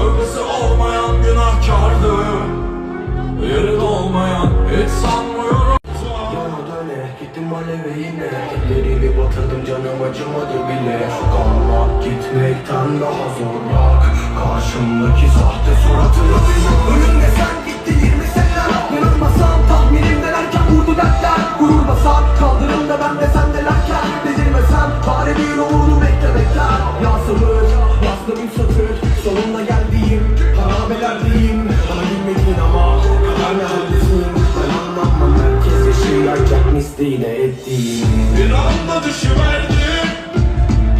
Tövbesi olmayan günahkardım Yeri dolmayan hiç sanmıyorum. Gittim aleve yine. Ellerimi batırdım canım acımadı bile. Şu kanla gitmekten daha zor bak Karşımdaki sahte suratına misliyle ettiğim. Bir anda düşüverdim.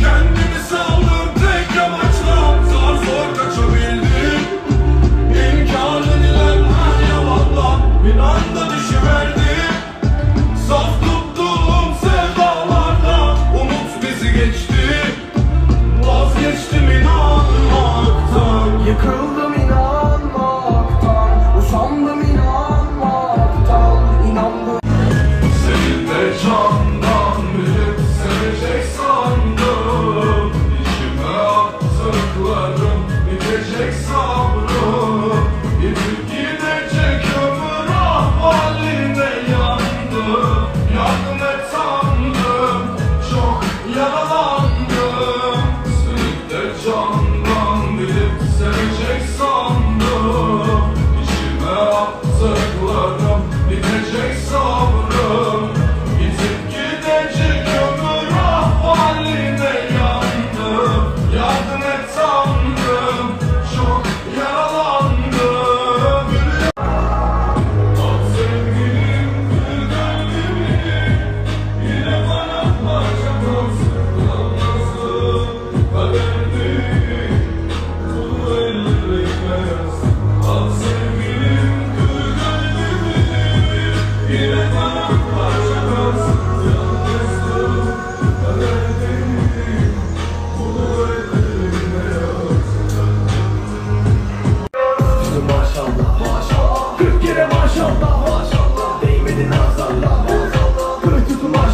Kendimi saldım tek amaçla Zar zor kaçabildim. İnkar edilen her yalandan Bir anda düşüverdim. Saf tuttuğum sevdalardan Umut bizi geçti. Vazgeçtim inanmaktan. Yıkıldım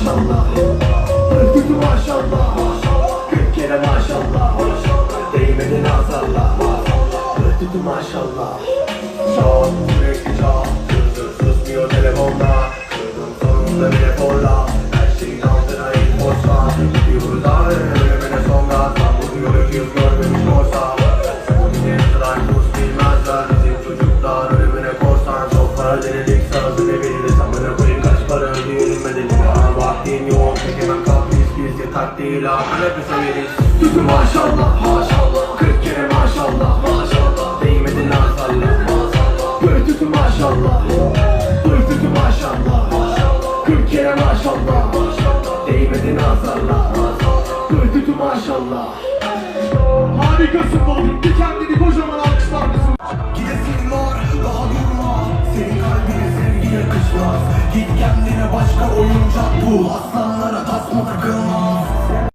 maşallah tutu maşallah Kırk kere maşallah maşallah Değmedi nazarla maşallah Çal sürekli çal Kırdır susmuyor telefonda Kırdım sonunda bile takdir akı nefese veririz maşallah maşallah. Kırk kere maşallah maşallah. Değmedi nazarla maşallah tutun maşallah. Tutun maşallah. Kırk kere maşallah. Maşallah Değmedi nazarla tutun maşallah. Harikasın oğlum. Bir kendini kocaman alkışlar mısın? Gidesin var daha durma. Senin kalbine sevgi yakışmaz. Git kendine başka oyuncak bul. Aslan